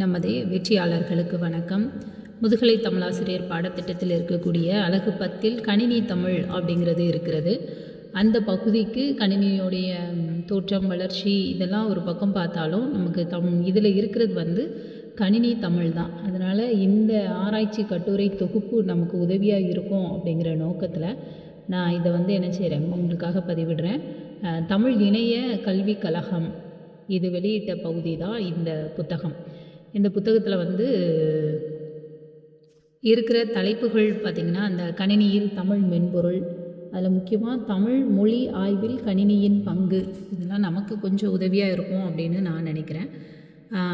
நமது வெற்றியாளர்களுக்கு வணக்கம். முதுகலை தமிழாசிரியர் பாடத்திட்டத்தில் இருக்கக்கூடிய அழகு பத்தில் கணினி தமிழ் அப்படிங்கிறது இருக்கிறது. அந்த பகுதிக்கு கணினியோடைய தோற்றம் வளர்ச்சி இதெல்லாம் ஒரு பக்கம் பார்த்தாலும் நமக்கு தம் இதில் இருக்கிறது வந்து கணினி தமிழ் தான். அதனால் இந்த ஆராய்ச்சி கட்டுரை தொகுப்பு நமக்கு உதவியாக இருக்கும் அப்படிங்கிற நோக்கத்தில் நான் இதை வந்து என்ன செய்கிறேன் உங்களுக்காக பதிவிடுறேன். தமிழ் இணைய கல்விக் கழகம். இது வெளியிட்ட பகுதி தான் இந்த புத்தகம். இந்த புத்தகத்தில் வந்து இருக்கிற தலைப்புகள் பார்த்திங்கன்னா அந்த கணினியில் தமிழ் மென்பொருள் அதில் முக்கியமாக தமிழ் மொழி ஆய்வில் கணினியின் பங்கு இதெல்லாம் நமக்கு கொஞ்சம் உதவியாக இருக்கும் அப்படின்னு நான் நினைக்கிறேன்.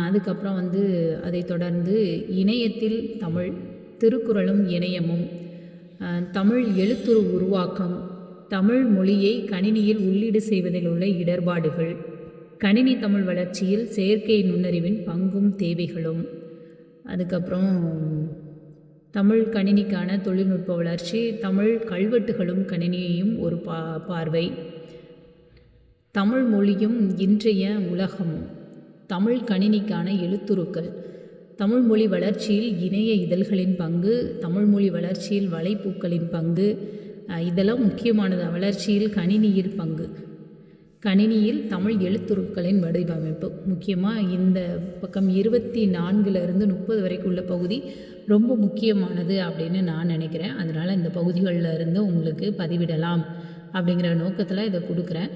அதுக்கப்புறம் வந்து அதை தொடர்ந்து இணையத்தில் தமிழ் திருக்குறளும் இணையமும் தமிழ் எழுத்துரு உருவாக்கம் தமிழ் மொழியை கணினியில் உள்ளீடு செய்வதில் உள்ள இடர்பாடுகள் கணினி தமிழ் வளர்ச்சியில் செயற்கை நுண்ணறிவின் பங்கும் தேவைகளும். அதுக்கப்புறம் தமிழ் கணினிக்கான தொழில்நுட்ப வளர்ச்சி தமிழ் கல்வெட்டுகளும் கணினியையும் ஒரு பா பார்வை. தமிழ் மொழியும் இன்றைய உலகமும். தமிழ் கணினிக்கான எழுத்துருக்கள். தமிழ் மொழி வளர்ச்சியில் இணைய இதழ்களின் பங்கு தமிழ் மொழி வளர்ச்சியில் வலைப்பூக்களின் பங்கு இதெல்லாம் முக்கியமானது? வளர்ச்சியில் கணினியில் பங்கு. கணினியில் தமிழ் எழுத்துருக்களின் வடிவமைப்பு. முக்கியமாக இந்த பக்கம் இருபத்தி நான்குலேருந்து முப்பது வரைக்கும் உள்ள பகுதி ரொம்ப முக்கியமானது அப்படின்னு நான் நினைக்கிறேன். அதனால் இந்த பகுதிகளில் இருந்து உங்களுக்கு பதிவிடலாம் அப்படிங்கிற நோக்கத்தில் இதை கொடுக்குறேன்.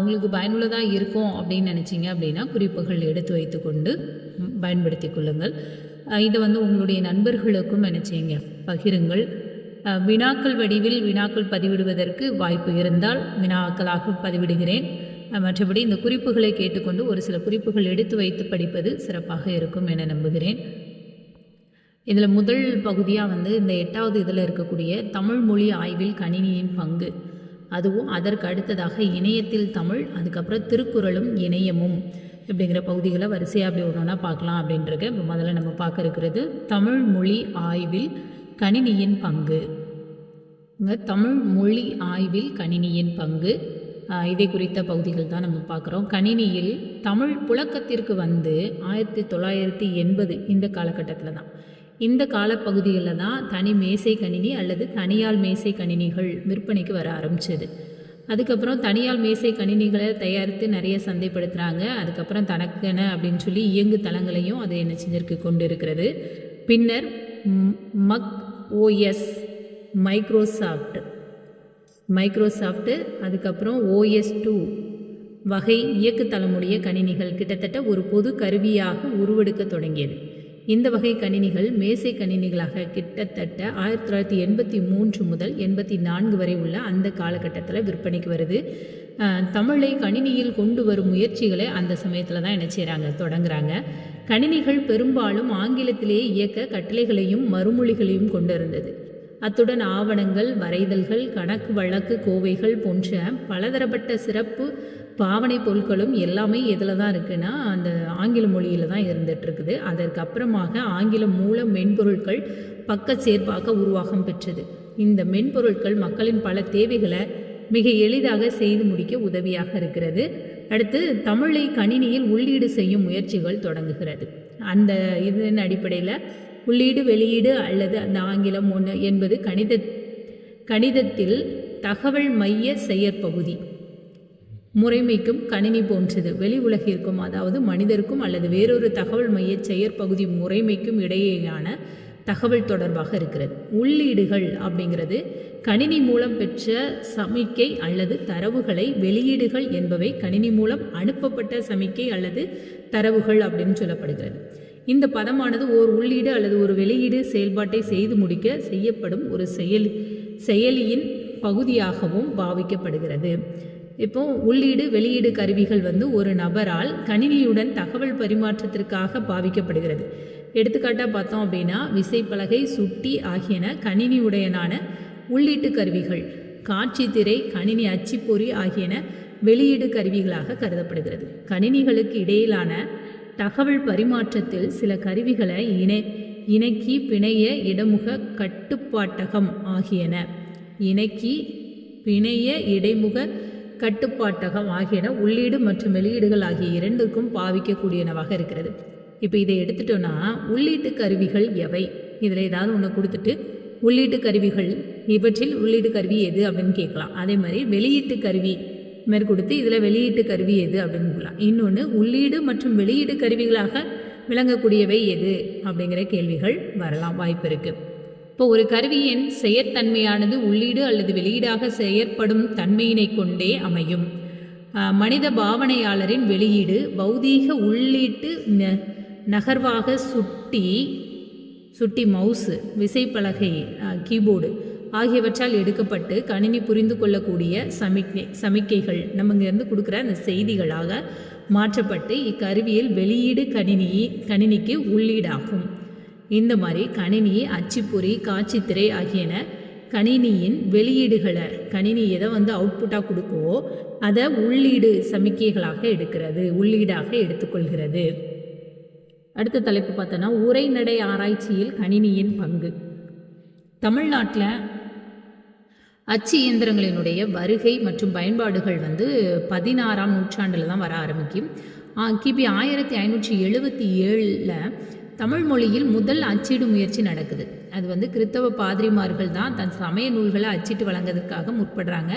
உங்களுக்கு பயனுள்ளதாக இருக்கும் அப்படின்னு நினச்சிங்க அப்படின்னா குறிப்புகள் எடுத்து வைத்துக்கொண்டு பயன்படுத்தி கொள்ளுங்கள். இதை வந்து உங்களுடைய நண்பர்களுக்கும் நினச்சிங்க பகிருங்கள். வினாக்கள் வடிவில் வினாக்கள் பதிவிடுவதற்கு வாய்ப்பு இருந்தால் வினாக்களாக பதிவிடுகிறேன். மற்றபடி இந்த குறிப்புகளை கேட்டுக்கொண்டு ஒரு சில குறிப்புகள் எடுத்து வைத்து படிப்பது சிறப்பாக இருக்கும் என நம்புகிறேன். இதில் முதல் பகுதியாக வந்து இந்த எட்டாவது இதில் இருக்கக்கூடிய தமிழ் மொழி ஆய்வில் கணினியின் பங்கு. அதுவும் அதற்கு அடுத்ததாக இணையத்தில் தமிழ் அதுக்கப்புறம் திருக்குறளும் இணையமும் இப்படிங்கிற பகுதிகளை வரிசையாக அப்படி ஒன்று ஒன்றா பார்க்கலாம் அப்படின்றது. இப்போ முதல்ல நம்ம பார்க்க இருக்கிறது தமிழ் மொழி ஆய்வில் கணினியின் பங்கு. தமிழ் மொழி ஆய்வில் கணினியின் பங்கு. இதை குறித்த பகுதிகள் தான் நம்ம பார்க்குறோம். கணினியில் தமிழ் புழக்கத்திற்கு வந்து ஆயிரத்தி தொள்ளாயிரத்தி எண்பது இந்த காலகட்டத்தில் தான். இந்த காலப்பகுதிகளில் தான் தனி மேசை கணினி அல்லது தனியால் மேசை கணினிகள் விற்பனைக்கு வர ஆரம்பிச்சது. அதுக்கப்புறம் தனியால் மேசை கணினிகளை தயாரித்து நிறைய சந்தைப்படுத்துகிறாங்க அதுக்கப்புறம் தனக்கென அப்படின்னு சொல்லி இயங்கு தளங்களையும் அதை என்ன செஞ்சிருக்கு கொண்டு இருக்கிறது பின்னர் மக் ஓஎஸ் மைக்ரோசாஃப்ட் மைக்ரோசாஃப்ட்டு அதுக்கப்புறம் ஓஎஸ் டூ வகை இயக்குத்தளமுடைய கணினிகள் கிட்டத்தட்ட ஒரு பொது கருவியாக உருவெடுக்க தொடங்கியது. இந்த வகை கணினிகள் மேசை கணினிகளாக கிட்டத்தட்ட ஆயிரத்தி தொள்ளாயிரத்தி எண்பத்தி மூன்று முதல் எண்பத்தி நான்கு வரை உள்ள அந்த காலகட்டத்தில் விற்பனைக்கு வருது. தமிழை கணினியில் கொண்டு வரும் முயற்சிகளை அந்த சமயத்தில் தான் என்ன செய்கிறாங்க தொடங்குறாங்க. கணினிகள் பெரும்பாலும் ஆங்கிலத்திலேயே இயக்க கட்டளைகளையும் மறுமொழிகளையும் கொண்டிருந்தது. அத்துடன் ஆவணங்கள் வரைதல்கள் கணக்கு வழக்கு கோவைகள் போன்ற பலதரப்பட்ட சிறப்பு பாவனை பொருட்களும் எல்லாமே எதில் தான் இருக்குன்னா அந்த ஆங்கில மொழியில் தான் இருந்துகிட்ருக்குது அதற்கு அப்புறமாக ஆங்கில மூல மென்பொருட்கள் பக்க சேர்ப்பாக உருவாகம் பெற்றது. இந்த மென்பொருட்கள் மக்களின் பல தேவைகளை மிக எளிதாக செய்து முடிக்க உதவியாக இருக்கிறது. அடுத்து தமிழை கணினியில் உள்ளீடு செய்யும் முயற்சிகள் தொடங்குகிறது. அந்த இதன் அடிப்படையில் உள்ளீடு வெளியீடு அல்லது அந்த ஆங்கிலம் ஒன்று என்பது கணித கணிதத்தில் தகவல் மைய செயற்பகுதி. முறைமைக்கும் கணினி போன்றது. வெளி உலகிற்கும் அதாவது மனிதருக்கும் அல்லது வேறொரு தகவல் மைய செயற்பகுதி முறைமைக்கும் இடையேயான தகவல் தொடர்பாக இருக்கிறது. உள்ளீடுகள் அப்படிங்கிறது கணினி மூலம் பெற்ற சமிக்கை அல்லது தரவுகளை வெளியீடுகள் என்பவை கணினி மூலம் அனுப்பப்பட்ட சமிக்கை அல்லது தரவுகள் அப்படின்னு சொல்லப்படுகிறது. இந்த பதமானது ஓர் உள்ளீடு அல்லது ஒரு வெளியீடு செயல்பாட்டை செய்து முடிக்க செய்யப்படும் ஒரு செயல் செயலியின் பகுதியாகவும் பாவிக்கப்படுகிறது. இப்போ உள்ளீடு வெளியீடு கருவிகள் வந்து ஒரு நபரால் கணினியுடன் தகவல் பரிமாற்றத்திற்காக பாவிக்கப்படுகிறது. எடுத்துக்காட்டாக பார்த்தோம் அப்படின்னா விசைப்பலகை சுட்டி ஆகியன கணினியுடையனான உள்ளீட்டு கருவிகள் காட்சி திரை கணினி அச்சுப்பொறி ஆகியன வெளியீடு கருவிகளாக கருதப்படுகிறது. கணினிகளுக்கு இடையிலான தகவல் பரிமாற்றத்தில் சில கருவிகளை இணை இணக்கி பிணைய இடைமுக கட்டுப்பாட்டகம் ஆகியன இணக்கி பிணைய இடைமுக கட்டுப்பாட்டகம் ஆகியன உள்ளீடு மற்றும் வெளியீடுகள் ஆகிய இரண்டுக்கும் பாவிக்கக்கூடியனவாக இருக்கிறது. இப்போ இதை எடுத்துட்டோன்னா உள்ளீட்டு கருவிகள் எவை? இதில் ஏதாவது ஒன்று கொடுத்துட்டு உள்ளீட்டு கருவிகள் இவற்றில் உள்ளீட்டு கருவி எது அப்படின்னு கேட்கலாம். அதே மாதிரி வெளியீட்டு கருவி மாதிரி கொடுத்து இதில் வெளியீட்டு கருவி எது அப்படின்னு சொல்லலாம். இன்னொன்று உள்ளீடு மற்றும் வெளியீடு கருவிகளாக விளங்கக்கூடியவை எது அப்படிங்கிற கேள்விகள் வரலாம். வாய்ப்பு இருக்குது இப்போ ஒரு கருவியின் செயற்தன்மையானது உள்ளீடு அல்லது வெளியீடாக செயற்படும் தன்மையினை கொண்டே அமையும். மனித பாவனையாளரின் வெளியீடு பௌதீக உள்ளீட்டு ந- நகர்வாக சுட்டி சுட்டி மவுஸு விசைப்பலகை கீபோர்டு ஆகியவற்றால் எடுக்கப்பட்டு கணினி புரிந்து கொள்ளக்கூடிய சமிக்ஞை சமிக்கைகள் நம்ம இங்கேருந்து கொடுக்குற அந்த செய்திகளாக மாற்றப்பட்டு இக்கருவியில் வெளியீடு கணினி கணினிக்கு உள்ளீடாகும். இந்த மாதிரி கணினி அச்சுப்பொறி காட்சித்திரை ஆகியன கணினியின் வெளியீடுகளை கணினி எதை வந்து அவுட்புட்டாக கொடுக்குவோ அதை உள்ளீடு சமிக்கைகளாக எடுக்கிறது உள்ளீடாக எடுத்துக்கொள்கிறது. அடுத்த தலைப்பு பார்த்தோன்னா உரைநடை ஆராய்ச்சியில் கணினியின் பங்கு. தமிழ்நாட்டில் அச்சு இயந்திரங்களினுடைய வருகை மற்றும் பயன்பாடுகள் வந்து பதினாறாம் நூற்றாண்டில் தான் வர ஆரம்பிக்கும். கிபி ஆயிரத்தி ஐநூற்றி எழுபத்தி ஏழில் தமிழ் மொழியில் முதல் அச்சிடும் முயற்சி நடக்குது. அது வந்து கிறித்தவ பாதிரிமார்கள் தான் தன் சமய நூல்களை அச்சிட்டு வழங்குவதற்காக முற்படுறாங்க.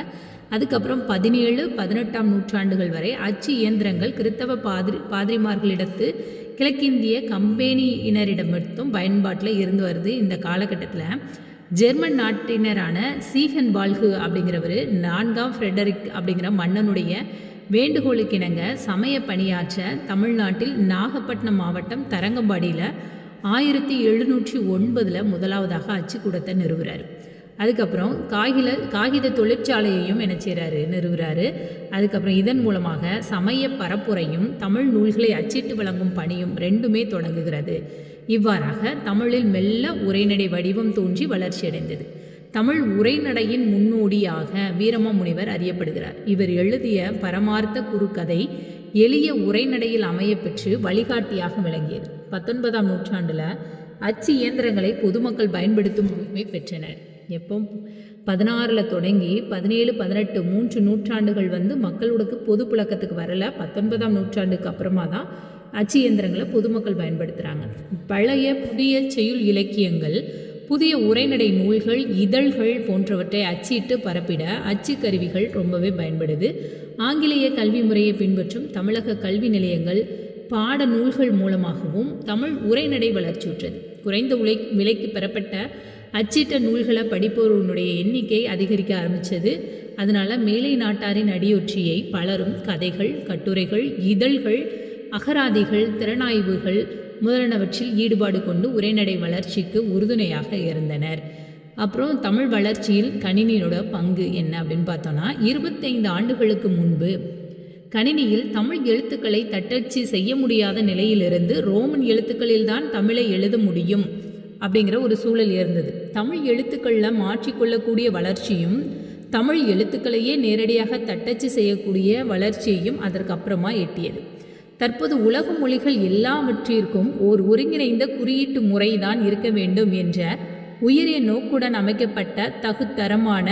அதுக்கப்புறம் பதினேழு பதினெட்டாம் நூற்றாண்டுகள் வரை அச்சு இயந்திரங்கள் கிறித்தவ பாதிரி பாதிரிமார்களிடத்து கிழக்கிந்திய கம்பெனியினரிடமிருந்தும் பயன்பாட்டில் இருந்து வருது இந்த காலகட்டத்தில். ஜெர்மன் நாட்டினரான சீகன் பால்கு அப்படிங்கிறவர் நான்காம் ஃப்ரெடரிக் அப்படிங்கிற மன்னனுடைய வேண்டுகோளுக்கிணங்க சமய பணியாற்ற தமிழ்நாட்டில் நாகப்பட்டினம் மாவட்டம் தரங்கம்பாடியில் ஆயிரத்தி எழுநூற்றி ஒன்பதில் முதலாவதாக அச்சுக்கூடத்தை நிறுவுறாரு. அதுக்கப்புறம் காகித காகித தொழிற்சாலையையும் என்ன செய்கிறாரு நிறுவுறாரு. அதுக்கப்புறம் இதன் மூலமாக சமய பரப்புரையும் தமிழ் நூல்களை அச்சிட்டு வழங்கும் பணியும் ரெண்டுமே தொடங்குகிறது. இவ்வாறாக தமிழில் மெல்ல உரைநடை வடிவம் தோன்றி வளர்ச்சியடைந்தது. தமிழ் உரைநடையின் முன்னோடியாக வீரமாமுனிவர் அறியப்படுகிறார். இவர் எழுதிய பரமார்த்த குறுக்கதை எளிய உரைநடையில் அமையப்பெற்று வழிகாட்டியாக விளங்கியது. பத்தொன்பதாம் நூற்றாண்டில் அச்சு இயந்திரங்களை பொதுமக்கள் பயன்படுத்தும் உரிமை பெற்றனர். எப்போ? பதினாறில் தொடங்கி பதினேழு பதினெட்டு மூன்று நூற்றாண்டுகள் வந்து மக்களுக்கு பொது புழக்கத்துக்கு வரல. பத்தொன்பதாம் நூற்றாண்டுக்கு அப்புறமா தான் அச்சு இயந்திரங்களை பொதுமக்கள் பயன்படுத்துகிறாங்க பழைய புதிய செய்யுள் இலக்கியங்கள் புதிய உரைநடை நூல்கள் இதழ்கள் போன்றவற்றை அச்சிட்டு பரப்பிட அச்சு கருவிகள் ரொம்பவே பயன்படுது. ஆங்கிலேய கல்வி முறையை பின்பற்றும் தமிழக கல்வி நிலையங்கள் பாட நூல்கள் மூலமாகவும் தமிழ் உரைநடை வளர்ச்சியுற்றது குறைந்த உழை விலைக்கு பெறப்பட்ட அச்சிட்ட நூல்களை படிப்பவர்களுடைய எண்ணிக்கை அதிகரிக்க ஆரம்பித்தது அதனால் மேலை நாட்டாரின் அடியொற்றியை பலரும் கதைகள் கட்டுரைகள் இதழ்கள் அகராதிகள் திறனாய்வுகள் முதலானவற்றில் ஈடுபாடு கொண்டு உரைநடை வளர்ச்சிக்கு உறுதுணையாக இருந்தனர். அப்புறம் தமிழ் வளர்ச்சியில் கணினியோட பங்கு என்ன அப்படின்னு பார்த்தோன்னா இருபத்தைந்து ஆண்டுகளுக்கு முன்பு கணினியில் தமிழ் எழுத்துக்களை தட்டச்சு செய்ய முடியாத நிலையிலிருந்து ரோமன் எழுத்துக்களில்தான் தமிழை எழுத முடியும் அப்படிங்கிற ஒரு சூழல் இருந்தது. தமிழ் எழுத்துக்களில் மாற்றிக்கொள்ளக்கூடிய வளர்ச்சியும் தமிழ் எழுத்துக்களையே நேரடியாக தட்டச்சு செய்யக்கூடிய வளர்ச்சியையும் அதற்கு அப்புறமா எட்டியது. தற்போது உலக மொழிகள் எல்லாவற்றிற்கும் ஓர் ஒருங்கிணைந்த குறியீட்டு முறைதான் இருக்க வேண்டும் என்ற உயரிய நோக்குடன் அமைக்கப்பட்ட தகுத்தரமான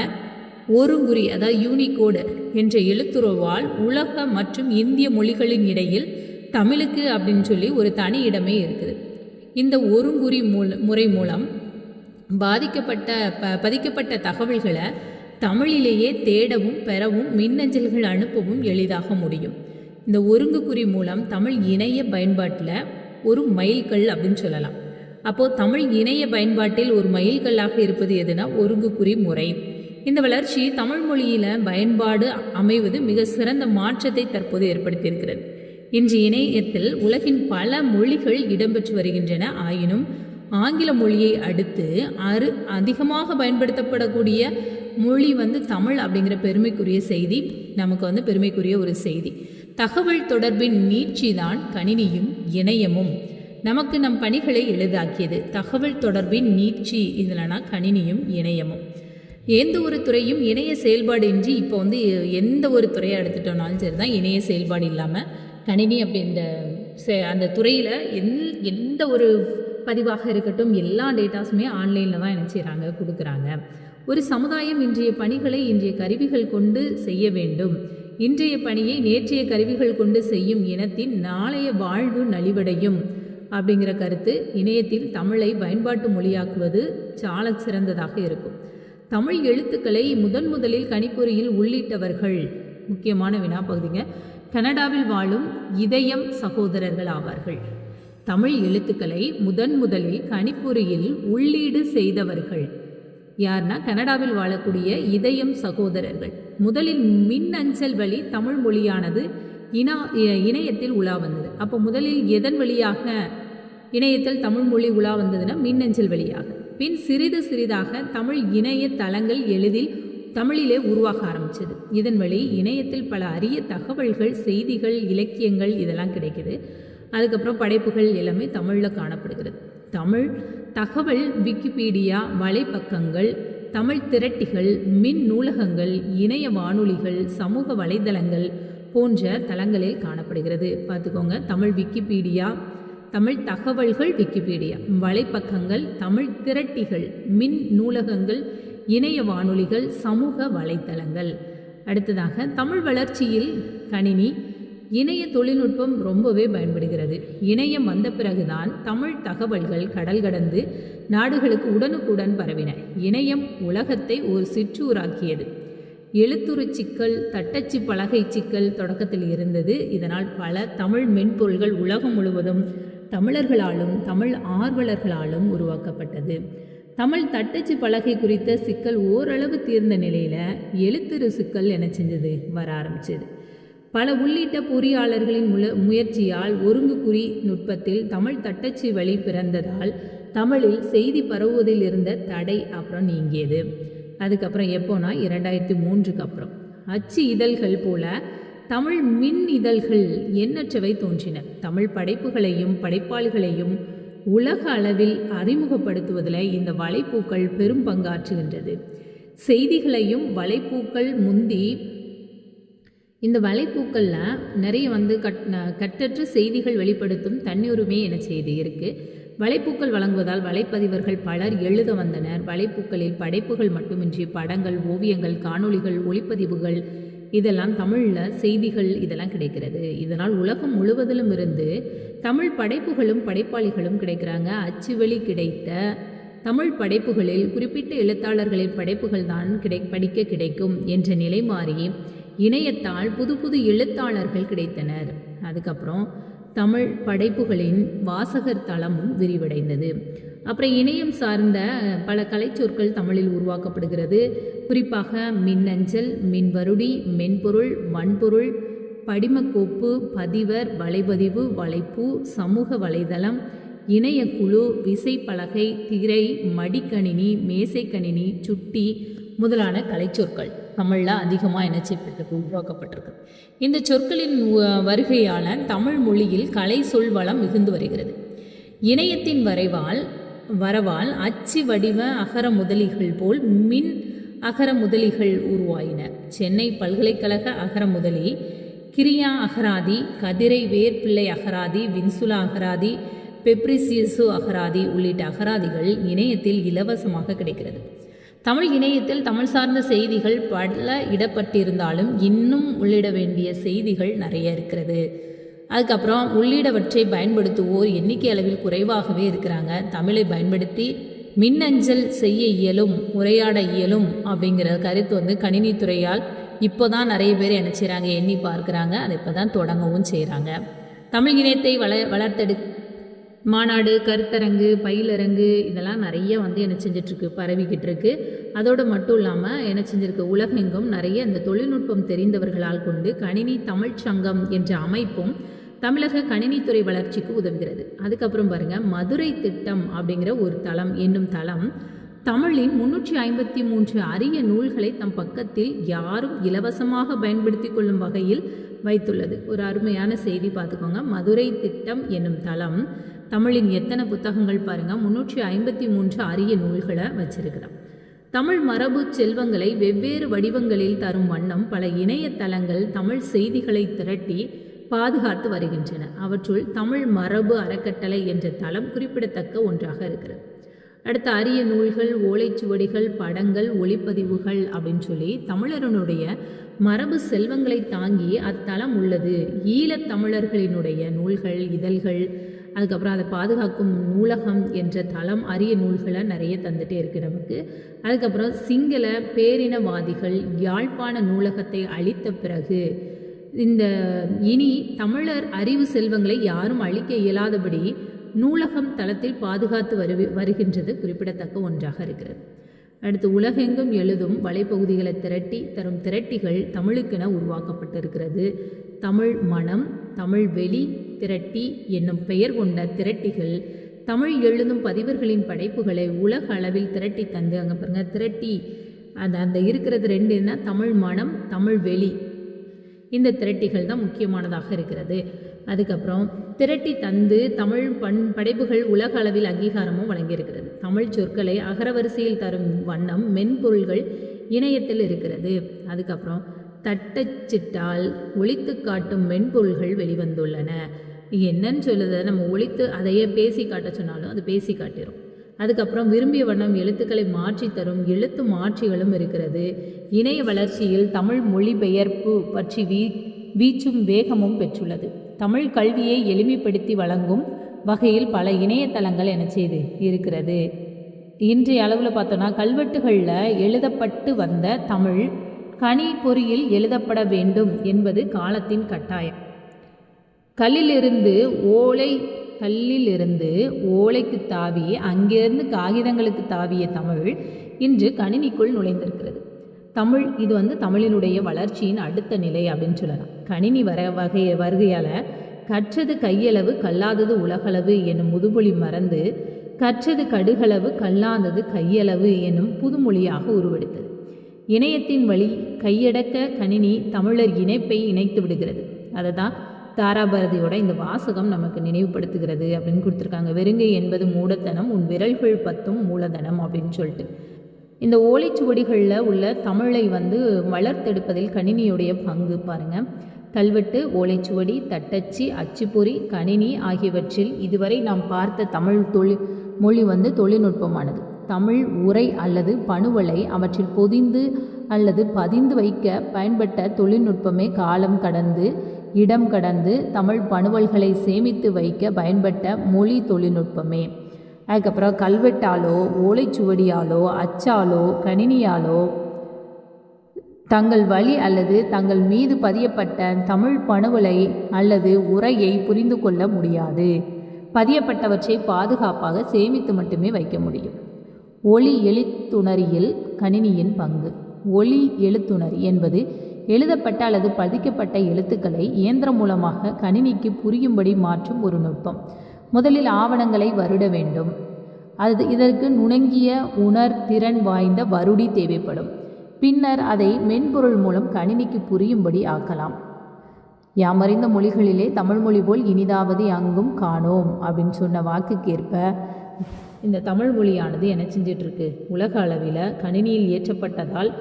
ஒருங்குறி அதாவது யூனிகோடு என்ற எழுத்துருவால் உலக மற்றும் இந்திய மொழிகளின் இடையில் தமிழுக்கு அப்படின்னு சொல்லி ஒரு தனி இடமே இருக்குது. இந்த ஒருங்குறி மூல முறை மூலம் பாதிக்கப்பட்ட ப பதிக்கப்பட்ட தகவல்களை தமிழிலேயே தேடவும் பெறவும் மின்னஞ்சல்கள் அனுப்பவும் எளிதாக முடியும். இந்த ஒருங்குக்குறி மூலம் தமிழ் இணைய பயன்பாட்டில் ஒரு மைல்கல் அப்படின்னு சொல்லலாம். அப்போது தமிழ் இணைய பயன்பாட்டில் ஒரு மைல்கல்லாக இருப்பது எதுனா ஒருங்குக்குறி முறை. இந்த வளர்ச்சி தமிழ் மொழியில் பயன்பாடு அமைவது மிக சிறந்த மாற்றத்தை தற்போது ஏற்படுத்தியிருக்கிறது. இன்று இணையத்தில் உலகின் பல மொழிகள் இடம்பெற்று வருகின்றன. ஆயினும் ஆங்கில மொழியை அடுத்து அரு அதிகமாக பயன்படுத்தப்படக்கூடிய மொழி வந்து தமிழ் அப்படிங்கிற பெருமைக்குரிய செய்தி நமக்கு வந்து பெருமைக்குரிய ஒரு செய்தி. தகவல் தொடர்பின் நீட்சி தான் கணினியும் இணையமும். நமக்கு நம் பணிகளை எளிதாக்கியது. தகவல் தொடர்பின் நீட்சி இதுலனா கணினியும் இணையமும். எந்த ஒரு துறையும் இணைய செயல்பாடு இன்றி இப்போ வந்து எந்த ஒரு துறையை எடுத்துட்டோம்னாலும் சரி தான் இணைய செயல்பாடு இல்லாமல் கணினி அப்படின்ற செ- அந்த துறையில் எந் எந்த ஒரு பதிவாக இருக்கட்டும் எல்லா டேட்டாஸுமே ஆன்லைனில் தான் என்ன செய்கிறாங்க கொடுக்குறாங்க. ஒரு சமுதாயம் இன்றைய பணிகளை இன்றைய கருவிகள் கொண்டு செய்ய வேண்டும். இன்றைய பணியை நேற்றைய கருவிகள் கொண்டு செய்யும் இனத்தின் நாளைய வாழ்வு நலிவடையும் அப்படிங்கிற கருத்து இணையத்தில் தமிழை பயன்பாட்டு மொழியாக்குவது சால சிறந்ததாக இருக்கும். தமிழ் எழுத்துக்களை முதன் முதலில் கணிப்பொறியில் உள்ளிட்டவர்கள் முக்கியமான வினா பகுதிங்க கனடாவில் வாழும் இதயம் சகோதரர்கள் ஆவார்கள். தமிழ் எழுத்துக்களை முதன் முதலில் கணிப்பொறியில் உள்ளீடு செய்தவர்கள் யார்னா கனடாவில் வாழக்கூடிய இதயம் சகோதரர்கள். முதலில் மின் அஞ்சல் வழி தமிழ் மொழியானது இனா இ- இணையத்தில் உலா வந்தது. அப்போ முதலில் எதன் வழியாக இணையத்தில் தமிழ் மொழி உலா வந்ததுன்னா மின்னஞ்சல் வழியாக. பின் சிறிது சிறிதாக தமிழ் இணைய தளங்கள் எளிதில் தமிழிலே உருவாக ஆரம்பிச்சது. இதன் வழி இணையத்தில் பல அரிய தகவல்கள் செய்திகள் இலக்கியங்கள் இதெல்லாம் கிடைக்குது. அதுக்கப்புறம் படைப்புகள் எல்லாமே தமிழில் காணப்படுகிறது. தமிழ் தகவல் விக்கிபீடியா வலைப்பக்கங்கள் தமிழ் திரட்டிகள் மின் நூலகங்கள் இணைய வானொலிகள் சமூக வலைதளங்கள் போன்ற தளங்களில் காணப்படுகிறது. பார்த்துக்கோங்க தமிழ் விக்கிபீடியா தமிழ் தகவல்கள் விக்கிபீடியா வலைப்பக்கங்கள் தமிழ் திரட்டிகள் மின் நூலகங்கள் இணைய வானொலிகள் சமூக வலைத்தளங்கள் அடுத்ததாக தமிழ் வளர்ச்சியில் கணினி இணைய தொழில்நுட்பம் ரொம்பவே பயன்படுகிறது. இணையம் வந்த பிறகுதான் தமிழ் தகவல்கள் கடல் கடந்து நாடுகளுக்கு உடனுக்குடன் பரவின. இணையம் உலகத்தை ஒரு சிற்றூராக்கியது. எழுத்துரு சிக்கல் தட்டச்சு பலகை சிக்கல் தொடக்கத்தில் இருந்தது. இதனால் பல தமிழ் மென்பொருள்கள் உலகம் முழுவதும் தமிழர்களாலும் தமிழ் ஆர்வலர்களாலும் உருவாக்கப்பட்டது. தமிழ் தட்டச்சு பலகை குறித்த சிக்கல் ஓரளவு தீர்ந்த நிலையில் எழுத்துரு சிக்கல் என்ன செஞ்சது வர ஆரம்பிச்சது. பல உள்ளிட்ட பொறியாளர்களின் முல முயற்சியால் ஒருங்கு குறி நுட்பத்தில் தமிழ் தட்டச்சு வழி பிறந்ததால் தமிழில் செய்தி பரவுவதில் இருந்த தடை அப்புறம் நீங்கியது. அதுக்கப்புறம் எப்போனா இரண்டாயிரத்தி மூன்றுக்கு அப்புறம். அச்சு இதழ்கள் போல தமிழ் மின் இதழ்கள் எண்ணற்றவை தோன்றின. தமிழ் படைப்புகளையும் படைப்பாளிகளையும் உலக அளவில் அறிமுகப்படுத்துவதில் இந்த வலைப்பூக்கள் பெரும் பங்காற்றுகின்றது. செய்திகளையும் வலைப்பூக்கள் முந்தி இந்த வலைப்பூக்களில் நிறைய வந்து கட் கட்டற்ற செய்திகள் வெளிப்படுத்தும் தன்னுரிமை என செய்தி இருக்குது வலைப்பூக்கள் வழங்குவதால் வலைப்பதிவர்கள் பலர் எழுத வந்தனர். வலைப்பூக்களில் படைப்புகள் மட்டுமின்றி படங்கள் ஓவியங்கள் காணொளிகள் ஒளிப்பதிவுகள் இதெல்லாம் தமிழில் செய்திகள் இதெல்லாம் கிடைக்கிறது. இதனால் உலகம் முழுவதிலும் இருந்து தமிழ் படைப்புகளும் படைப்பாளிகளும் கிடைக்கிறாங்க. அச்சுவெளி கிடைத்த தமிழ் படைப்புகளில் குறிப்பிட்ட எழுத்தாளர்களின் படைப்புகள் தான் கிடை படிக்க கிடைக்கும் என்ற நிலை மாறி இணையத்தால் புது புது எழுத்தாளர்கள் கிடைத்தனர். அதுக்கப்புறம் தமிழ் படைப்புகளின் வாசகர் தளமும் விரிவடைந்தது. அப்புறம் இணையம் சார்ந்த பல கலைச்சொற்கள் தமிழில் உருவாக்கப்படுகிறது. குறிப்பாக மின்னஞ்சல் மின்வருடி மென்பொருள் வன்பொருள் படிமக்கோப்பு பதிவர் வலைப்பதிவு வலைப்பூ சமூக வலைதளம் இணையக்குழு விசைப்பலகை திரை மடிக்கணினி மேசைக்கணினி சுட்டி முதலான கலைச்சொற்கள். தமிழில் அதிகமாக என்ன செய்யப்பட்டிருக்கு உருவாக்கப்பட்டிருக்கு. இந்த சொற்களின் வருகையான தமிழ் மொழியில் கலை சொல் வளம் மிகுந்து வருகிறது. இணையத்தின் வரைவால் வரவால் அச்சு வடிவ அகர முதலிகள் போல் மின் அகர முதலிகள் உருவாயின. சென்னை பல்கலைக்கழக அகர முதலி கிரியா அகராதி கதிரை வேர்பிள்ளை அகராதி வின்சுலா அகராதி பெப்ரிசியசு அகராதி உள்ளிட்ட அகராதிகள் இணையத்தில் இலவசமாக கிடைக்கிறது. தமிழ் இணையத்தில் தமிழ் சார்ந்த செய்திகள் பல இடப்பட்டிருந்தாலும் இன்னும் உள்ளிட வேண்டிய செய்திகள் நிறைய இருக்கிறது. அதுக்கப்புறம் உள்ளிடவற்றை பயன்படுத்துவோர் எண்ணிக்கை அளவில் குறைவாகவே இருக்கிறாங்க. தமிழை பயன்படுத்தி மின்னஞ்சல் செய்ய இயலும் உரையாட இயலும் அப்படிங்கிற கருத்து வந்து கணினித்துறையால் இப்போ தான் நிறைய பேர் என்ன செய்கிறாங்க எண்ணி பார்க்குறாங்க. அதை இப்போ தான் தொடங்கவும் செய்கிறாங்க தமிழ் இணையத்தை வள வளர்த்தெடு மாநாடு கருத்தரங்கு பயிலரங்கு இதெல்லாம் நிறைய வந்து என்ன செஞ்சிட்ருக்கு பரவிக்கிட்டு இருக்கு அதோடு மட்டும் இல்லாமல் என்ன செஞ்சிருக்கு உலகெங்கும் நிறைய இந்த தொழில்நுட்பம் தெரிந்தவர்களால் கொண்டு கணினி தமிழ்ச் சங்கம் என்ற அமைப்பும் தமிழக கணினித்துறை வளர்ச்சிக்கு உதவுகிறது. அதுக்கப்புறம் பாருங்கள் மதுரை திட்டம் அப்படிங்கிற ஒரு தளம் என்னும் தளம் தமிழின் முன்னூற்றி ஐம்பத்தி மூன்று அரிய நூல்களை தம் பக்கத்தில் யாரும் இலவசமாக பயன்படுத்தி கொள்ளும் வகையில் வைத்துள்ளது. ஒரு அருமையான செய்தி பார்த்துக்கோங்க. மதுரை திட்டம் என்னும் தளம் தமிழின் எத்தனை புத்தகங்கள் பாருங்க? முன்னூற்றி ஐம்பத்தி மூன்று அரிய நூல்களை வச்சிருக்கிறான் தமிழ் மரபு செல்வங்களை வெவ்வேறு வடிவங்களில் தரும் வண்ணம் பல இணையதளங்கள் தமிழ் செய்திகளை திரட்டி பாதுகாத்து வருகின்றன. அவற்றுள் தமிழ் மரபு அறக்கட்டளை என்ற தளம் குறிப்பிடத்தக்க ஒன்றாக இருக்கிறது. அடுத்த அரிய நூல்கள் ஓலைச்சுவடிகள் படங்கள் ஒளிப்பதிவுகள் அப்படின்னு சொல்லி தமிழரனுடைய மரபு செல்வங்களை தாங்கி அத்தலம் உள்ளது. ஈழத் தமிழர்களினுடைய நூல்கள் இதழ்கள் அதுக்கப்புறம் அதை பாதுகாக்கும் நூலகம் என்ற தளம் அரிய நூல்களை நிறைய தந்துட்டே இருக்குது நமக்கு. அதுக்கப்புறம் சிங்கள பேரினவாதிகள் யாழ்ப்பாண நூலகத்தை அழித்த பிறகு இந்த இனி தமிழர் அறிவு செல்வங்களை யாரும் அழிக்க இயலாதபடி நூலகம் தளத்தில் பாதுகாத்து வரு வருகின்றது குறிப்பிடத்தக்க ஒன்றாக இருக்கிறது. அடுத்து உலகெங்கும் எழுதும் வலைப்பகுதிகளை திரட்டி தரும் திரட்டிகள் தமிழுக்கென உருவாக்கப்பட்டிருக்கிறது. தமிழ் மனம் தமிழ் வெளி திரட்டி என்னும் பெயர் கொண்ட திரட்டிகள் தமிழ் எழுதும் பதிவர்களின் படைப்புகளை உலக அளவில் திரட்டி தந்து அங்கே பாருங்க திரட்டி அந்த அந்த இருக்கிறது ரெண்டுன்னா தமிழ் மனம் தமிழ் வெளி. இந்த திரட்டிகள் தான் முக்கியமானதாக இருக்கிறது. அதுக்கப்புறம் திரட்டி தந்து தமிழ் பண் படைப்புகள் உலக அளவில் அங்கீகாரமும் வழங்கியிருக்கிறது. தமிழ் சொற்களை அகரவரிசையில் தரும் வண்ணம் மென்பொருள்கள் இணையத்தில் இருக்கிறது. அதுக்கப்புறம் தட்டச்சிட்டால் ஒழித்து காட்டும் மென்பொருள்கள் வெளிவந்துள்ளன. என்னன்னு சொல்லுதை. நம்ம ஒழித்து அதையே பேசி காட்ட சொன்னாலும் அது பேசி காட்டிடும் அதுக்கப்புறம் விரும்பிய வண்ணம் எழுத்துக்களை மாற்றி தரும் எழுத்து மாற்றிகளும் இருக்கிறது. இணைய வளர்ச்சியில் தமிழ் மொழிபெயர்ப்பு பற்றி வீ வீச்சும் வேகமும் பெற்றுள்ளது. தமிழ் கல்வியை எளிமைப்படுத்தி வழங்கும் வகையில் பல இணையதளங்கள் என செய்து இருக்கிறது. இன்றைய அளவில் பார்த்தோன்னா கல்வெட்டுகளில் எழுதப்பட்டு வந்த தமிழ் கணிப்பொறியில் எழுதப்பட வேண்டும் என்பது காலத்தின் கட்டாயம். கல்லிலிருந்து ஓலை கல்லிலிருந்து ஓலைக்கு தாவி அங்கிருந்து காகிதங்களுக்கு தாவிய தமிழ் இன்று கணினிக்குள் நுழைந்திருக்கிறது. தமிழ் இது வந்து தமிழினுடைய வளர்ச்சியின் அடுத்த நிலை அப்படின்னு சொல்லலாம். கணினி வர வகை வருகையால் கற்றது கையளவு கல்லாதது உலகளவு என்னும் முதுமொழி மறந்து கற்றது கடுகளவு கல்லாதது கையளவு என்னும் புதுமொழியாக உருவெடுத்தது. இணையத்தின் வழி கையடக்க கணினி தமிழர் இணைப்பை இணைத்து விடுகிறது. அதை தான் தாராபாரதியோட இந்த வாசகம் நமக்கு நினைவுபடுத்துகிறது அப்படின்னு கொடுத்துருக்காங்க. வெறுங்கை என்பது மூடத்தனம் உன் விரல்கள் பத்தும் மூலதனம் அப்படின்னு சொல்லிட்டு. இந்த ஓலைச்சுவடிகளில் உள்ள தமிழை வந்து வளர்த்தெடுப்பதில் கணினியுடைய பங்கு பாருங்கள் கல்வெட்டு ஓலைச்சுவடி தட்டச்சு அச்சுப்பொறி கணினி ஆகியவற்றில் இதுவரை நாம் பார்த்த தமிழ் தொழில் மொழி வந்து தொழில்நுட்பமானது. தமிழ் உரை அல்லது பணுவலை அவற்றில் பொதிந்து அல்லது பதிந்து வைக்க பயன்பட்ட தொழில்நுட்பமே காலம் கடந்து இடம் கடந்து தமிழ் பணுவல்களை சேமித்து வைக்க பயன்பட்ட மொழி தொழில்நுட்பமே. அதுக்கப்புறம் கல்வெட்டாலோ ஓலைச்சுவடியாலோ அச்சாலோ கணினியாலோ தங்கள் வழி அல்லது தங்கள் மீது பதியப்பட்ட தமிழ் பணுவலை அல்லது உரையை புரிந்து கொள்ள முடியாது. பதியப்பட்டவற்றை பாதுகாப்பாக சேமித்து மட்டுமே வைக்க முடியும். ஒளி எழுத்துணரியில் கணினியின் பங்கு. ஒளி எழுத்துணரி என்பது எழுதப்பட்ட அல்லது பதிக்கப்பட்ட எழுத்துக்களை இயந்திரம் மூலமாக கணினிக்கு புரியும்படி மாற்றும் ஒரு நுட்பம். முதலில் ஆவணங்களை வருட வேண்டும். அது இதற்கு நுணங்கிய உணர் திறன் வாய்ந்த வருடி தேவைப்படும். பின்னர் அதை மென்பொருள் மூலம் கணினிக்கு புரியும்படி ஆக்கலாம். யாமறிந்த மொழிகளிலே தமிழ் மொழி போல் இனிதாவது அங்கும் காணோம் அப்படின்னு சொன்ன வாக்குக்கேற்ப இந்த தமிழ் மொழியானது என்ன செஞ்சிட்ருக்கு உலக அளவில் கணினியில் ஏற்றப்பட்டதால்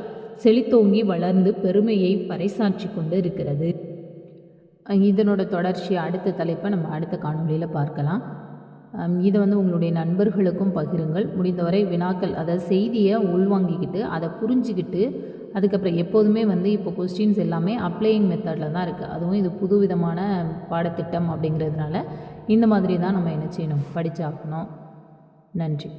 செழித்தோங்கி வளர்ந்து பெருமையை பறைசாற்றி கொண்டு இருக்கிறது இதனோட தொடர்ச்சி அடுத்த தலைப்பை நம்ம அடுத்த காணொலியில் பார்க்கலாம். இதை வந்து உங்களுடைய நண்பர்களுக்கும் பகிருங்கள். முடிந்தவரை வினாக்கள் அதை செய்தியை உள்வாங்கிக்கிட்டு அதை புரிஞ்சுக்கிட்டு அதுக்கப்புறம் எப்போதுமே வந்து இப்போ கொஸ்டின்ஸ் எல்லாமே அப்ளையிங் மெத்தடில் தான் இருக்குது அதுவும் இது புது விதமான பாடத்திட்டம் அப்படிங்கிறதுனால இந்த மாதிரி தான் நம்ம என்ன செய்யணும்? படிச்சாகணும். நன்றி.